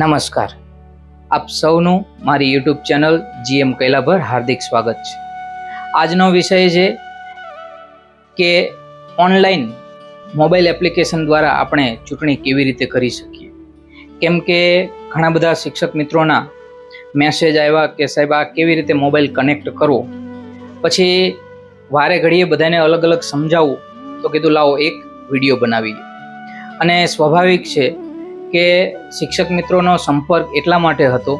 નમસ્કાર. આપ સૌનું મારી યુટ્યુબ ચેનલ જીએમ કૈલાભર હાર્દિક સ્વાગત છે. આજનો વિષય છે કે ઓનલાઈન મોબાઈલ એપ્લિકેશન દ્વારા આપણે ચૂંટણી કેવી રીતે કરી શકીએ? કેમ કે ઘણા બધા શિક્ષક મિત્રોના મેસેજ આવ્યા કે સાહેબ, આ કેવી રીતે મોબાઈલ કનેક્ટ કરવો? પછી વારે ઘડીએ બધાને અલગ અલગ સમજાવવું તો કીધું, લાવો એક વીડિયો બનાવી અને સ્વાભાવિક છે કે શિક્ષક મિત્રોનો સંપર્ક એટલા માટે હતો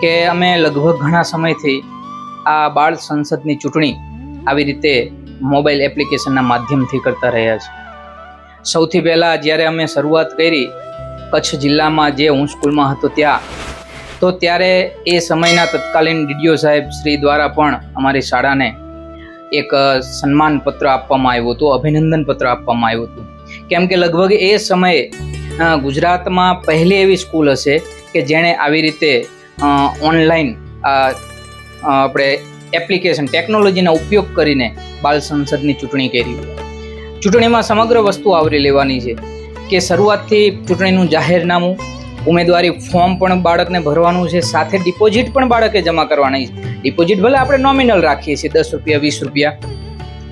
કે અમે લગભગ ઘણા સમયથી આ બાળ સંસદની ચૂંટણી આવી રીતે મોબાઈલ એપ્લિકેશનના માધ્યમથી કરતા રહ્યા છે સૌથી પહેલાં જ્યારે અમે શરૂઆત કરી કચ્છ જિલ્લામાં જે હું સ્કૂલમાં હતો ત્યાં, તો ત્યારે એ સમયના તત્કાલીન ડીડીઓ સાહેબ શ્રી દ્વારા પણ અમારી શાળાને એક સન્માન પત્ર આપવામાં આવ્યું હતું અભિનંદન પત્ર આપવામાં આવ્યું હતું. કેમ કે લગભગ એ સમયે ગુજરાતમાં પહેલી એવી સ્કૂલ હશે કે જેણે આવી રીતે ઓનલાઈન આપણે એપ્લિકેશન ટેકનોલોજીનો ઉપયોગ કરીને બાલ સંસદની ચૂંટણી કરી. ચૂંટણીમાં સમગ્ર વસ્તુ આવરી લેવાની છે કે શરૂઆતથી ચૂંટણીનું જાહેરનામું, ઉમેદવારી ફોર્મ પણ બાળકને ભરવાનું છે, સાથે ડિપોઝિટ પણ બાળકે જમા કરવાની છે. ડિપોઝિટ ભલે આપણે નોમિનલ રાખીએ છીએ, દસ રૂપિયા, વીસ રૂપિયા,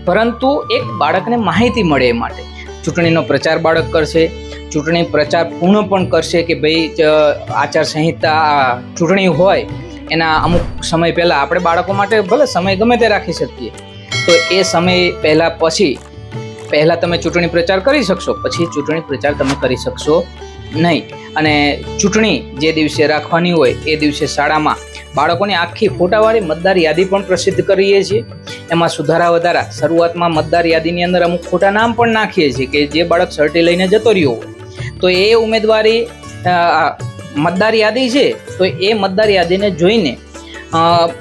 પરંતુ એક બાળકને માહિતી મળે એ માટે. ચૂંટણીનો પ્રચાર બાળક કરશે ચૂંટણી પ્રચાર પૂર્ણ પણ કરશે કે ભાઈ આચારસંહિતા ચૂંટણી હોય, એના અમુક સમય પહેલાં આપણે બાળકો માટે ભલે સમય ગમે તે રાખી શકીએ. તો એ સમય પહેલાં પછી, પહેલાં તમે ચૂંટણી પ્રચાર કરી શકશો, પછી ચૂંટણી પ્રચાર તમે કરી શકશો નહીં. અને ચૂંટણી જે દિવસે રાખવાની હોય, એ દિવસે શાળામાં બાળકોની આખી ફોટાવાળી મતદાર યાદી પણ પ્રસિદ્ધ કરીએ છીએ. એમાં સુધારા વધારા, શરૂઆતમાં મતદાર યાદીની અંદર અમુક ખોટા નામ પણ નાખીએ છીએ કે જે બાળક સર્ટી લઈને જતો રહ્યો હોય. તો એ ઉમેદવારી મતદાર યાદી છે, તો એ મતદાર યાદીને જોઈને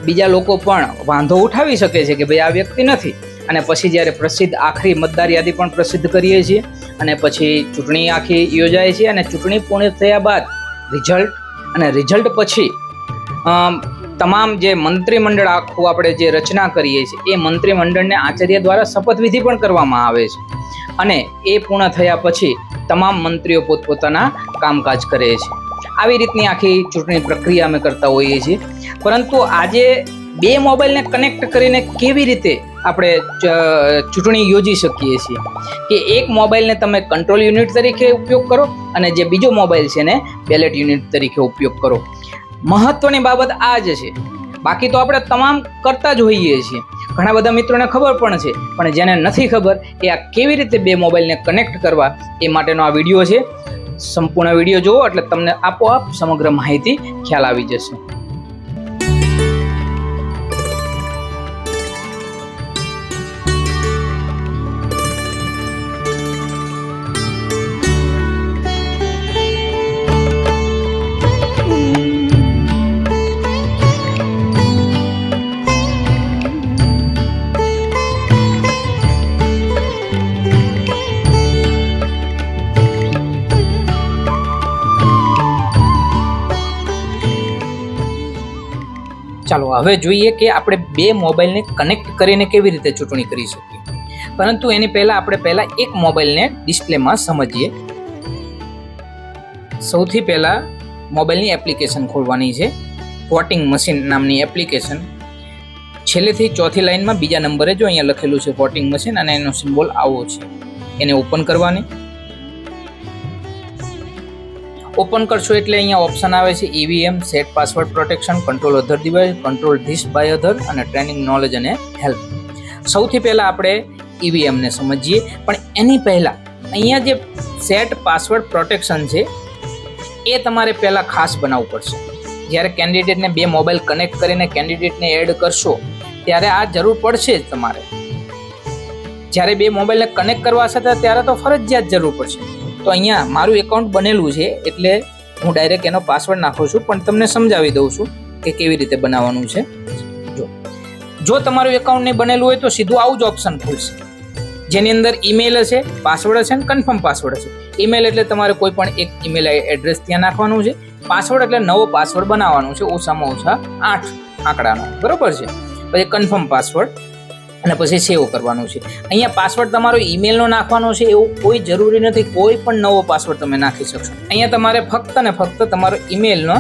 બીજા લોકો પણ વાંધો ઉઠાવી શકે છે કે ભાઈ આ વ્યક્તિ નથી. અને પછી જ્યારે પ્રસિદ્ધ આખરી મતદાર યાદી પણ પ્રસિદ્ધ કરીએ છીએ અને પછી ચૂંટણી આખી યોજાય છે અને ચૂંટણી પૂર્ણ થયા બાદ રિઝલ્ટ અને રિઝલ્ટ પછી તમામ જે મંત્રીમંડળ આખું આપણે જે રચના કરીએ છીએ, એ મંત્રીમંડળને આચાર્ય દ્વારા શપથવિધિ પણ કરવામાં આવે છે. અને એ પૂર્ણ થયા પછી તમામ મંત્રીઓ પોતપોતાના કામકાજ કરે છે. આવી રીતની આખી ચૂંટણી પ્રક્રિયા અમે કરતા હોઈએ છીએ. પરંતુ આજે બે મોબાઈલને કનેક્ટ કરીને કેવી રીતે આપણે ચૂંટણી યોજી શકીએ છીએ? કે એક મોબાઈલને તમે કંટ્રોલ યુનિટ તરીકે ઉપયોગ કરો અને જે બીજો મોબાઈલ છે એને બેલેટ યુનિટ તરીકે ઉપયોગ કરો. મહત્ત્વની બાબત આ જ છે. બાકી તો આપણે તમામ કરતા જ હોઈએ છીએ. ઘણા બધા મિત્રોને ખબર પણ છે, પણ જેને નથી ખબર એ આ કેવી રીતે બે મોબાઈલને કનેક્ટ કરવા, એ માટેનો આ વીડિયો છે. સંપૂર્ણ વીડિયો જુઓ એટલે તમને આપોઆપ સમગ્ર માહિતી ખ્યાલ આવી જશે. હવે જોઈએ કે આપણે બે મોબાઈલને કનેક્ટ કરીને કેવી રીતે ચૂંટણી કરી શકીએ. પરંતુ એની પહેલાં આપણે પહેલાં એક મોબાઈલને ડિસ્પ્લેમાં સમજીએ. સૌથી પહેલાં મોબાઈલની એપ્લિકેશન ખોલવાની છે. વોટિંગ મશીન નામની એપ્લિકેશન. છેલ્લેથી ચોથી લાઇનમાં બીજા નંબરે જો અહીંયા લખેલું છે વોટિંગ મશીન અને એનો સિમ્બોલ આવો છે. એને ઓપન કરવાની. ઓપન કરશો એટલે અહીંયા ઓપ્શન આવે છે EVM, set password protection, control other device, control this by other અને ટ્રેનિંગ નોલેજ અને હેલ્પ. સૌથી પહેલાં આપણે ઈવીએમને સમજીએ, પણ એની પહેલાં અહીંયા જે સેટ પાસવર્ડ પ્રોટેક્શન છે, એ તમારે પહેલાં ખાસ બનાવવું પડશે. જ્યારે કેન્ડિડેટને બે મોબાઈલ કનેક્ટ કરીને કેન્ડિડેટને એડ કરશો, ત્યારે આ જરૂર પડશે તમારે. જ્યારે બે મોબાઈલને કનેક્ટ કરવા છતાં ત્યારે તો ફરજિયાત જરૂર પડશે. તો અહીંયા મારું એકાઉન્ટ બનેલું છે, એટલે હું ડાયરેક્ટ એનો પાસવર્ડ નાખું છું, પણ તમને સમજાવી દઉં છું કે કેવી રીતે બનાવવાનું છે. જો જો તમારું એકાઉન્ટ નહીં બનેલું હોય તો સીધું આવું જ ઓપ્શન ખુલશે. જેની અંદર ઈમેલ હશે પાસવર્ડ હશે અને કન્ફર્મ પાસવર્ડ હશે. ઈમેલ એટલે તમારે કોઈ પણ એક ઈમેલ એડ્રેસ ત્યાં નાખવાનું છે. પાસવર્ડ એટલે નવો પાસવર્ડ બનાવવાનો છે, ઓછામાં ઓછા આઠ આંકડાનો. બરોબર છે? પછી કન્ફર્મ પાસવર્ડ અને પછી સેવ કરવાનું છે. અહીંયા પાસવર્ડ તમારો ઈમેલનો નાખવાનો છે, એવું કોઈ જરૂરી નથી, કોઈ પણ નવો પાસવર્ડ તમે નાખી શકશો. અહીંયા તમારે ફક્ત ને ફક્ત તમારો ઈમેલનો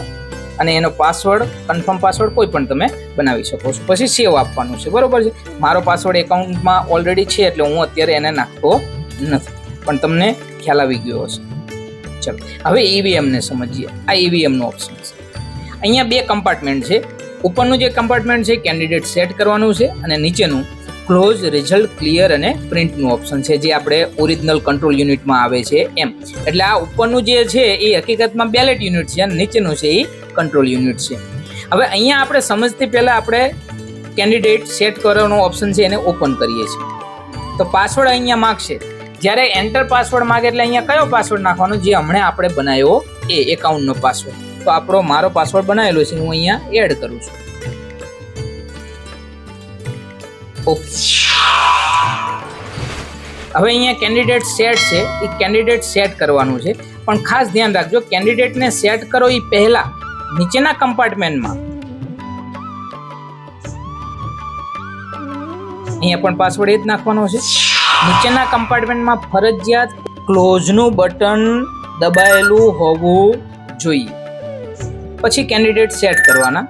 અને એનો પાસવર્ડ કન્ફર્મ પાસવર્ડ કોઈ પણ તમે બનાવી શકો છો. પછી સેવ આપવાનું છે, બરોબર છે? મારો પાસવર્ડ એકાઉન્ટમાં ઓલરેડી છે, એટલે હું અત્યારે એને નાખતો નથી. પણ તમને ખ્યાલ આવી ગયો હશે. ચલો, હવે ઈવીએમને સમજીએ. આ ઈવીએમનો ઓપ્શન છે. અહીંયા બે કમ્પાર્ટમેન્ટ છે. ઉપરનું જે કમ્પાર્ટમેન્ટ છે કેન્ડિડેટ સેટ કરવાનું છે અને નીચેનું ક્લોઝ રિઝલ્ટ ક્લિયર અને પ્રિન્ટનું ઓપ્શન છે, જે આપણે ઓરિજિનલ કંટ્રોલ યુનિટમાં આવે છે એમ. એટલે આ ઉપરનું જે છે, એ હકીકતમાં બેલેટ યુનિટ છે અને નીચેનું છે, એ કંટ્રોલ યુનિટ છે. હવે અહીંયા આપણે સમજતી પહેલાં આપણે કેન્ડિડેટ સેટ કરવાનો ઓપ્શન છે, એને ઓપન કરીએ છીએ. તો પાસવર્ડ અહીંયા માગશે. જ્યારે એન્ટર પાસવર્ડ માગે એટલે અહીંયા કયો પાસવર્ડ નાખવાનો? જે હમણાં આપણે બનાવ્યો એ એકાઉન્ટનો પાસવર્ડ તો આપણો મારો પાસવર્ડ બનાવેલો છે, હું અહીંયા એડ કરું છું. ઓકે. હવે અહીંયા કેન્ડિડેટ સેટ છે. એ કેન્ડિડેટ સેટ કરવાનું છે. પણ ખાસ ધ્યાન રાખજો કેન્ડિડેટને સેટ કરો એ પહેલા, નીચેના કમ્પાર્ટમેન્ટમાં અહીંયા પણ પાસવર્ડ એ જ નાખવાનો છે. નીચેના કમ્પાર્ટમેન્ટમાં ફરજિયાત ક્લોઝનું બટન દબાયેલું હોવું જોઈએ. પછી કેન્ડિડેટ સેટ કરવાના.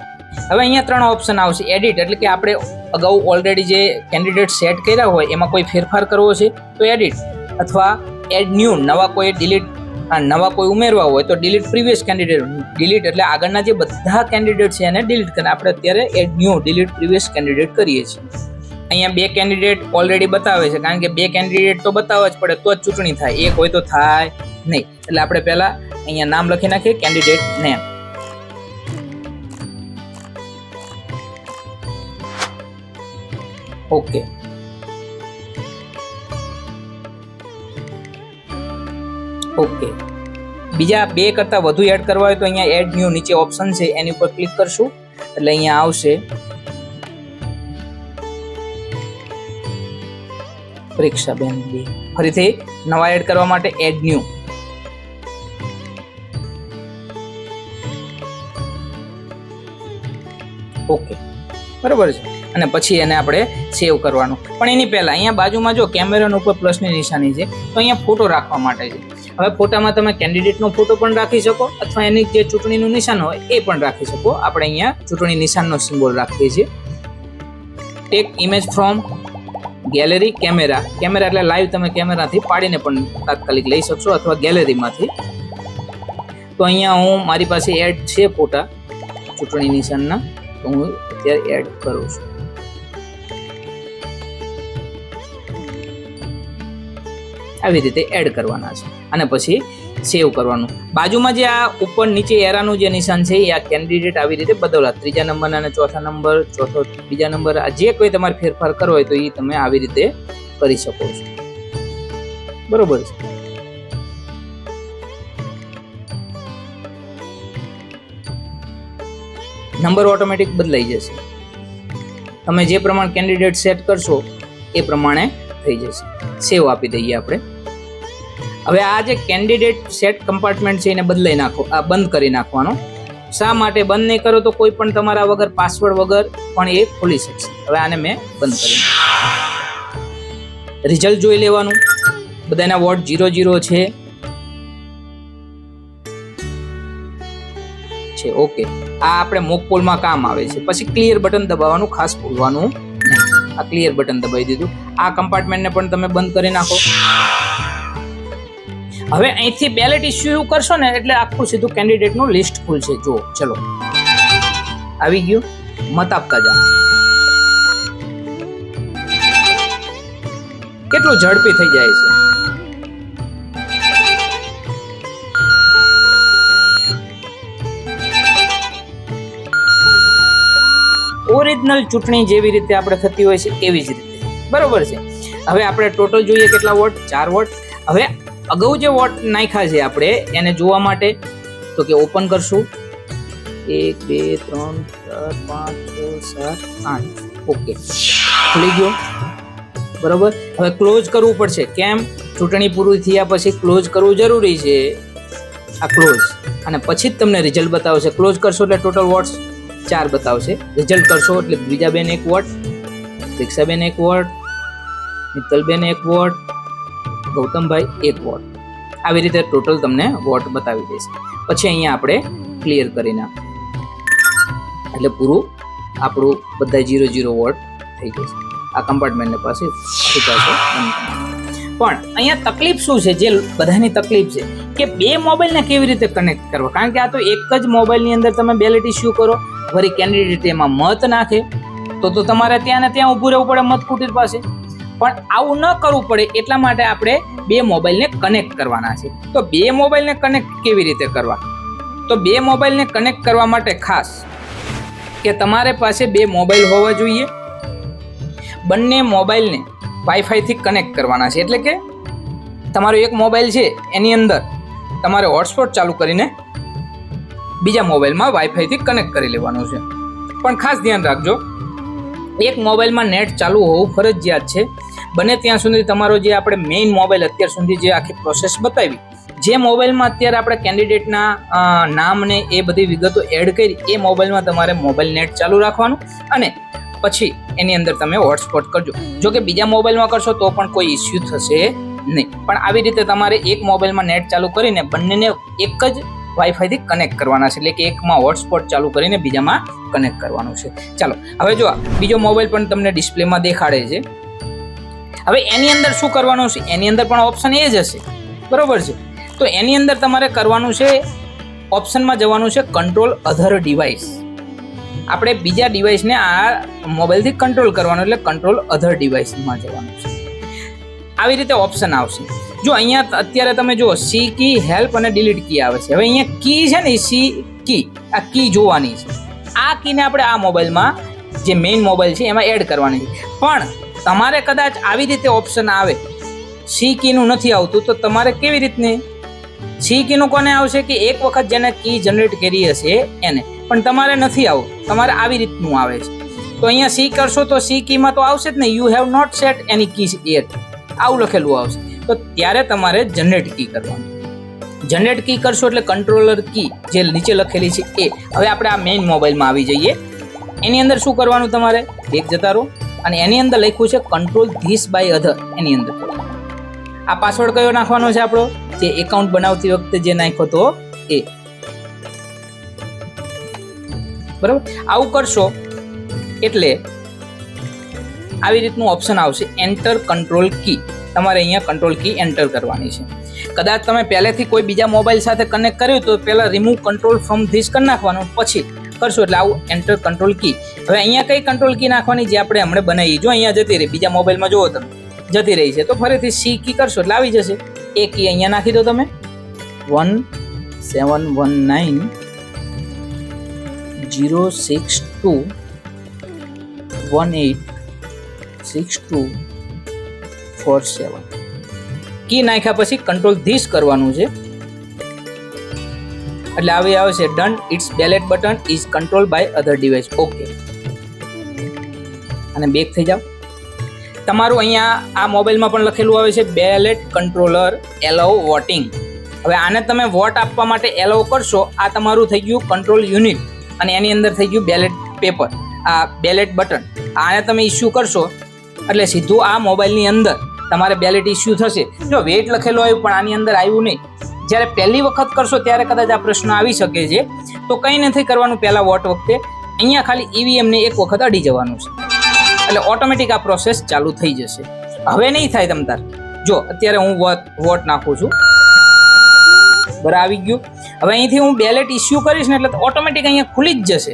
હવે અહીંયા ત્રણ ઓપ્શન આવશે. એડિટ એટલે કે આપણે અગાઉ ઓલરેડી જે કેન્ડિડેટ સેટ કર્યા હોય, એમાં કોઈ ફેરફાર કરવો છે, તો એડિટ અથવા એડ ન્યૂ નવા કોઈ ડિલીટ નવા કોઈ ઉમેરવા હોય, તો ડિલીટ પ્રીવિયસ કેન્ડિડેટ ડિલીટ એટલે આગળના જે બધા કેન્ડિડેટ છે એને ડિલીટ કરે. આપણે અત્યારે add new delete previous candidate કરીએ છીએ. અહીંયા બે કેન્ડિડેટ ઓલરેડી બતાવે છે. કારણ કે બે કેન્ડિડેટ તો બતાવવા જ પડે, તો જ ચૂંટણી થાય. એક હોય તો થાય નહીં. એટલે આપણે પહેલાં અહીંયા નામ લખી નાખીએ કેન્ડિડેટ નેમ ઓકે. ઓકે. બીજા બે કરતાં વધુ એડ કરવા હોય તો અહીંયા એડ ન્યૂ નીચે ઓપ્શન છે, એની ઉપર ક્લિક કરશું. એટલે અહીંયા આવશે. પરીક્ષા બેન ફરીથી નવા એડ કરવા માટે એડ ન્યૂ ઓકે. બરાબર છે. અને પછી એને આપણે સેવ કરવાનું. પણ એની પહેલાં અહીંયા બાજુમાં જો કેમેરાનો ઉપર પ્લસની નિશાની છે, તો અહીંયા ફોટો રાખવા માટે છે. હવે ફોટામાં તમે કેન્ડિડેટનો ફોટો પણ રાખી શકો અથવા એની જે ચૂંટણીનું નિશાન હોય એ પણ રાખી શકો. આપણે અહીંયા ચૂંટણી નિશાનનો સિમ્બોલ રાખીએ છીએ. Take image from gallery camera camera એટલે લાઈવ તમે કેમેરાથી પાડીને પણ તાત્કાલિક લઈ શકશો અથવા ગેલેરીમાંથી તો અહીંયા હું મારી પાસે એડ છે ફોટા ચૂંટણી નિશાનના. તો હું અત્યારે એડ કરું છું. આવી રીતે એડ કરવાના છે. અને પછી સેવ કરવાનું. બાજુમાં જે આ ઉપર નીચે એરાનું જે નિશાન છે, એ આ કેન્ડિડેટ આવી રીતે બદલવા. ત્રીજા નંબરના અને ચોથા નંબર, ચોથો બીજા નંબર, આ જે કોઈ તમારે ફેરફાર કરવો હોય તો એ તમે આવી રીતે કરી શકો છો. બરોબર છે? નંબર ઓટોમેટિક બદલાઈ જશે. તમે જે પ્રમાણે કેન્ડિડેટ સેટ કરશો, એ પ્રમાણે થઈ જશે. સેવ આપી દઈએ આપણે. હવે આ જે કેન્ડિડેટ સેટ કમ્પાર્ટમેન્ટ છે એને બદલાઈ નાખો, આ બંધ કરી નાખવાનો. શા માટે બંધ નહીં કરો તો કોઈ પણ તમારા વગર પાસવર્ડ વગર પણ એ ખોલી શકશે. હવે આને મેં બંધ કરી રિઝલ્ટ જોઈ લેવાનું. બધાના વોટ જીરો જીરો છે. છે ઓકે આ આપણે મોક પોલમાં કામ આવે છે. પછી ક્લિયર બટન દબાવવાનું, ખાસ ભૂલવાનું આ ક્લિયર બટન દબાવી દીધું. આ કમ્પાર્ટમેન્ટને પણ તમે બંધ કરી નાખો. હવે અહીંથી બેલેટ ઇસ્યુ કરશો ને એટલે આખું સીધું કેન્ડિડેટનું લિસ્ટ ખુલશે. જો ચલો. આવી ગયું. મત આપતા જાઓ. કેટલું ઝડપી થઈ જાય છે. ઓરિજિનલ ચૂંટણી જેવી રીતે આપણે થતી હોય છે, એવી જ રીતે. બરોબર છે. હવે આપણે ટોટલ જોઈએ કેટલા વોટ? ચાર વોટ. હવે અગાઉ જે વોટ નાખ્યા છે આપણે, એને જોવા માટે, તો કે ઓપન કરશું. એક, બે, ત્રણ, ચાર, પાંચ, છ, સાત, આઠ. ઓકે. ખુલી ગયો. બરોબર? હવે ક્લોઝ કરવું પડશે. કેમ? ચૂંટણી પૂરી થયા પછી ક્લોઝ કરવું જરૂરી છે. આ ક્લોઝ અને પછી જ તમને રિઝલ્ટ બતાવશે. ક્લોઝ કરશો એટલે ટોટલ વોટ્સ ચાર બતાવશે. રિઝલ્ટ કરશો એટલે બીજા બેન એક વોટ દીક્ષાબેન એક વોટ મિત્તલબેન એક વોટ ગૌતમભાઈ, એક વોટ. આવી રીતે ટોટલ તમને વોટ બતાવી દઈશ. પછી અહીંયા આપણે ક્લિયર કરી નાખીએ એટલે પૂરું આપણું બધા જીરો જીરો વોટ થઈ જશે આ કમ્પાર્ટમેન્ટને પાસે છૂટાશે પણ અહીંયા તકલીફ શું છે? જે બધાની તકલીફ છે કે બે મોબાઈલને કેવી રીતે કનેક્ટ કરવા? કારણ કે આ તો એક જ મોબાઈલની અંદર તમે બેલેટ ઇસ્યુ કરો? વળી કેન્ડિડેટ એમાં મત નાખે. તો તો તમારે ત્યાં ને ત્યાં ઊભું રહેવું પડે મત કુટીર પાસે. પણ આવું ન કરવું પડે એટલા માટે આપણે બે મોબાઈલને કનેક્ટ કરવાના છે. તો બે મોબાઈલને કનેક્ટ કેવી રીતે કરવા? તો બે મોબાઈલને કનેક્ટ કરવા માટે ખાસ કે તમારે પાસે બે મોબાઈલ હોવા જોઈએ. બંને મોબાઈલને વાઈફાઈથી કનેક્ટ કરવાના છે. એટલે કે તમારો એક મોબાઈલ છે એની અંદર તમારે હોટસ્પોટ ચાલુ કરીને બીજા મોબાઈલમાં વાઈફાઈથી કનેક્ટ કરી લેવાનું છે. પણ ખાસ ધ્યાન રાખજો, એક મોબાઈલમાં નેટ ચાલુ હોવું ફરજિયાત છે. બને ત્યાં સુધી તમારો જે આપણે મેઇન મોબાઈલ અત્યાર સુધી જે આખી પ્રોસેસ બતાવી, જે મોબાઈલમાં અત્યારે આપણે કેન્ડિડેટના નામ ને એ બધી વિગતો એડ કરી, એ મોબાઈલમાં તમારે મોબાઈલ નેટ ચાલુ રાખવાનું અને પછી એની અંદર તમે હોટસ્પોટ કરજો. જો કે બીજા મોબાઈલમાં કરશો તો પણ કોઈ ઇસ્યુ થશે નહીં. પણ આવી રીતે તમારે એક મોબાઈલમાં નેટ ચાલુ કરીને બંનેને એક જ વાઈફાઈથી કનેક્ટ કરવાના છે. એટલે કે એકમાં હોટસ્પોટ ચાલુ કરીને બીજામાં કનેક્ટ કરવાનું છે. ચાલો, હવે જો બીજો મોબાઈલ પણ તમને ડિસ્પ્લેમાં દેખાડે છે. હવે એની અંદર શું કરવાનું છે? એની અંદર પણ ઓપ્શન એ જ હશે. બરાબર છે? તો એની અંદર તમારે કરવાનું છે ઓપ્શનમાં જવાનું છે કંટ્રોલ અધર ડિવાઇસ આપણે બીજા ડિવાઇસને આ મોબાઈલથી કંટ્રોલ કરવાનું એટલે કંટ્રોલ અધર ડિવાઇસમાં જવાનું છે. આવી રીતે ઓપ્શન આવશે. જો અહીંયા અત્યારે તમે જુઓ સી કી હેલ્પ અને ડિલીટ કી આવે છે. હવે અહીંયા કી છે ને સી કી આ કી જોવાની છે. આ કીને આપણે આ મોબાઈલમાં જે મેઇન મોબાઈલ છે, એમાં એડ કરવાની છે. પણ તમારે કદાચ આવી રીતે ઓપ્શન આવે. સી કીનું નથી આવતું, તો તમારે કેવી રીતની? સી કીનું કોને આવશે કે એક વખત જેને કી જનરેટ કરી હશે એને? પણ તમારે નથી આવું તમારે આવી રીતનું આવે છે. તો અહીંયા સી કરશો તો સી કીમાં તો આવશે જ ને you have not set any key yet આવું લખેલું આવશે. તો ત્યારે તમારે જનરેટ કી કરવાનું. જનરેટ કી કરશો એટલે કંટ્રોલર કી જે નીચે લખેલી છે એ. હવે આપણે આ મેઇન મોબાઈલમાં આવી જઈએ. એની અંદર શું કરવાનું તમારે? એક જતા રહો. અને એની અંદર લખ્યું છે કંટ્રોલ ધીસ બાય અધર એની અંદર. આ પાસવર્ડ કયો નાખવાનો છે આપણો? જે એકાઉન્ટ બનાવતી વખતે જે નાખ્યો તો એ. બરાબર? આવું કરશો, એટલે આવી રીતનું ઓપ્શન આવશે એન્ટર કંટ્રોલ કી તમારે અહીંયા કંટ્રોલ કી એન્ટર કરવાની છે. કદાચ તમે પહેલેથી કોઈ બીજા મોબાઈલ સાથે કનેક્ટ કર્યું તો પહેલાં રિમૂવ કંટ્રોલ ફ્રોમ ધીસ કરી નાખવાનું, પછી કરશો એટલે આવું એન્ટર કંટ્રોલ કી હવે અહીંયા કઈ કંટ્રોલ કી નાખવાની જે આપણે હમણાં બનાવી જો અહીંયા જતી રહી, બીજા મોબાઈલમાં જુઓ તમે, જતી રહી છે. તો ફરીથી સી કી કરશો એટલે આવી જશે. એ કી અહીંયા નાખી દો તમે. One seven one nine zero six two one eight six two four seven key નાખ્યા પછી કંટ્રોલ ધીસ કરવાનું છે. એટલે આવી આવે છે done it's ballot button is control by other device okay અને બેક થઈ જાઓ. તમારું અહીંયા આ મોબાઈલમાં પણ લખેલું આવે છે બેલેટ કંટ્રોલર એલાઉ વોટિંગ હવે આને તમે વોટ આપવા માટે એલાઉ કરશો, આ તમારું થઈ ગયું કંટ્રોલ યુનિટ અને એની અંદર થઈ ગયું બેલેટ પેપર આ બેલેટ બટન આને તમે ઇસ્યુ કરશો, એટલે સીધું આ મોબાઈલની અંદર તમારે બેલેટ ઇસ્યુ થશે. જો વેટ લખેલું આવ્યું, પણ આની અંદર આવ્યું નહીં. જ્યારે પહેલી વખત કરશો ત્યારે કદાચ આ પ્રશ્ન આવી શકે છે. તો કંઈ નથી કરવાનું પહેલાં વોટ વખતે. અહીંયા ખાલી ઈવીએમને એક વખત અડી જવાનું છે. એટલે ઓટોમેટિક આ પ્રોસેસ ચાલુ થઈ જશે. હવે નહીં થાય તમ તાર. જો, અત્યારે હું વોટ નાખું છું. બરાબર, આવી ગયું. હવે અહીંથી હું બેલેટ ઇસ્યુ કરીશ ને એટલે ઓટોમેટિક અહીંયા ખુલી જ જશે.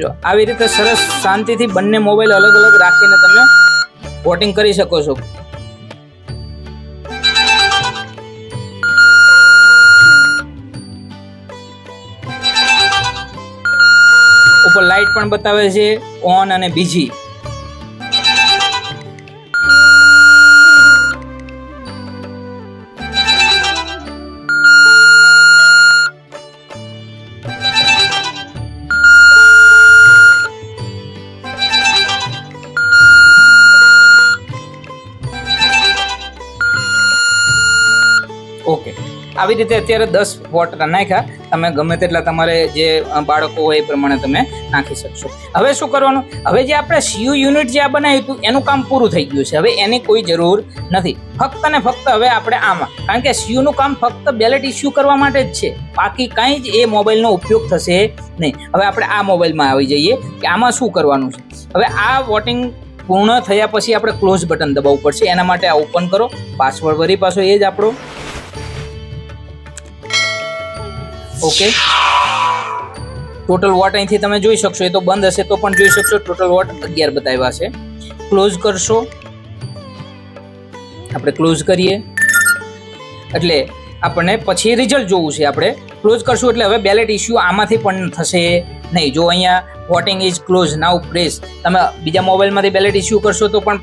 જો આવી રીતે સરસ શાંતિથી બંને મોબાઈલ અલગ અલગ રાખીને તમે વોટિંગ કરી શકો છો. ઉપર લાઇટ પણ બતાવે છે ઓન અને બીજી. આવી રીતે અત્યારે દસ વોટ નાખ્યા. તમે ગમે તેટલા તમારે જે બાળકો હોય એ પ્રમાણે તમે નાખી શકશો. હવે શું કરવાનું? હવે જે આપણે સીયુ યુનિટ જે આ બનાવ્યું હતું, એનું કામ પૂરું થઈ ગયું છે. હવે એની કોઈ જરૂર નથી. ફક્ત ને ફક્ત હવે આપણે આમાં. કારણ કે સીયુનું કામ ફક્ત બેલેટ ઇસ્યુ કરવા માટે જ છે. બાકી કાંઈ જ એ મોબાઈલનો ઉપયોગ થશે નહીં. હવે આપણે આ મોબાઈલમાં આવી જઈએ કે આમાં શું કરવાનું છે. હવે આ વોટિંગ પૂર્ણ થયા પછી આપણે ક્લોઝ બટન દબાવવું પડશે. એના માટે આ ઓપન કરો. પાસવર્ડ વરી પાછો એ જ આપણો ઓકે ટોટલ વોટ અહીંથી તમે જોઈ શકશો, એ તો બંધ હશે તો પણ જોઈ શકશો. ટોટલ વોટ અગિયાર બતાવ્યા છે. ક્લોઝ કરશો. આપણે ક્લોઝ કરીએ. એટલે આપણને પછી રિઝલ્ટ જોવું છે આપણે. ક્લોઝ કરશું એટલે હવે બેલેટ ઇસ્યુ આમાંથી પણ થશે નહીં. જો અહીંયા voting is close now press તમે બીજા મોબાઈલમાંથી બેલેટ ઇસ્યુ કરશો તો પણ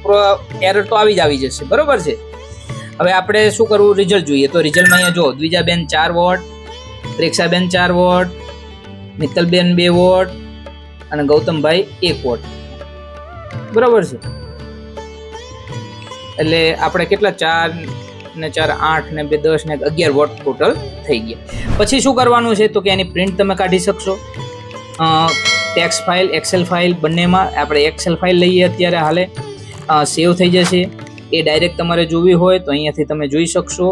એરર તો આવી જ આવી જશે. બરોબર છે? હવે આપણે શું કરવું? રિઝલ્ટ જોઈએ. તો રિઝલ્ટમાં અહીંયા જો, દ્વિજાબેન ચાર વોટ પ્રેક્ષાબેન ચાર વોટ, મિત્તલબેન બે વોટ અને ગૌતમભાઈ એક વોટ. બરાબર છે? એટલે આપણે કેટલા? ચાર ને ચાર, આઠ ને બે, દસ ને અગિયાર વોટ ટોટલ થઈ ગયા. પછી શું કરવાનું છે? તો કે એની પ્રિન્ટ તમે કાઢી શકશો. ટેક્સ ફાઇલ એક્સેલ ફાઇલ બંનેમાં આપણે એક્સેલ ફાઇલ લઈએ અત્યારે હાલે. સેવ થઈ જશે. એ ડાયરેક્ટ તમારે જોવી હોય તો અહીંયાથી તમે જોઈ શકશો.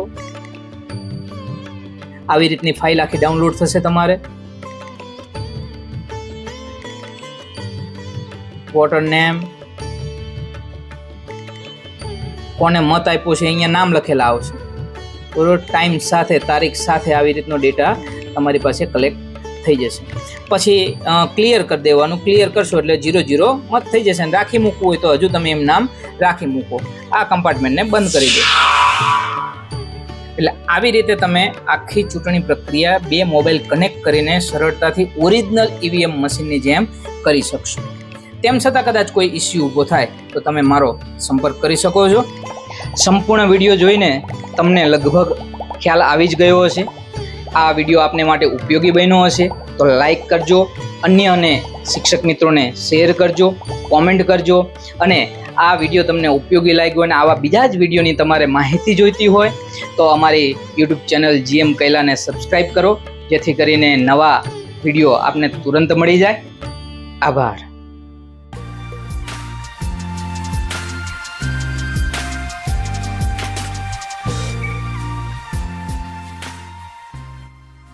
આવી રીતની ફાઇલ આખી ડાઉનલોડ થશે તમારે. વોટર નેમ કોને મત આપ્યો છે, અહીંયા નામ લખેલા આવશે. પૂરો ટાઈમ સાથે, તારીખ સાથે આવી રીતનો ડેટા તમારી પાસે કલેક્ટ થઈ જશે. પછી ક્લિયર કરી દેવાનું. ક્લિયર કરશો એટલે જીરો જીરો મત થઈ જશે અને રાખી મૂકવું હોય તો હજુ તમે એમ નામ રાખી મૂકો. આ કમ્પાર્ટમેન્ટને બંધ કરી દો. એટલે આવી રીતે તમે આખી ચૂંટણી પ્રક્રિયા બે મોબાઈલ કનેક્ટ કરીને સરળતાથી ઓરિજિનલ ઈવીએમ મશીનની જેમ કરી શકશો. તેમ છતાં કદાચ કોઈ ઇસ્યુ ઊભો થાય, તો તમે મારો સંપર્ક કરી શકો છો. સંપૂર્ણ વીડિયો જોઈને તમને લગભગ ખ્યાલ આવી જ ગયો હશે. આ વીડિયો આપને માટે ઉપયોગી બન્યો હશે. તો લાઈક કરજો. અન્ય અને શિક્ષક મિત્રોને શેર કરજો કોમેન્ટ કરજો અને આ વીડિયો તમને ઉપયોગી લાગ્યો અને આવા બીજા જ વિડીયોની તમારે માહિતી જોઈતી હોય તો અમારી યુટ્યુબ ચેનલ જીએમ કૈલાને સબસ્ક્રાઈબ કરો, જેથી કરીને નવા વીડિયો આપને તુરંત મળી જાય. આભાર.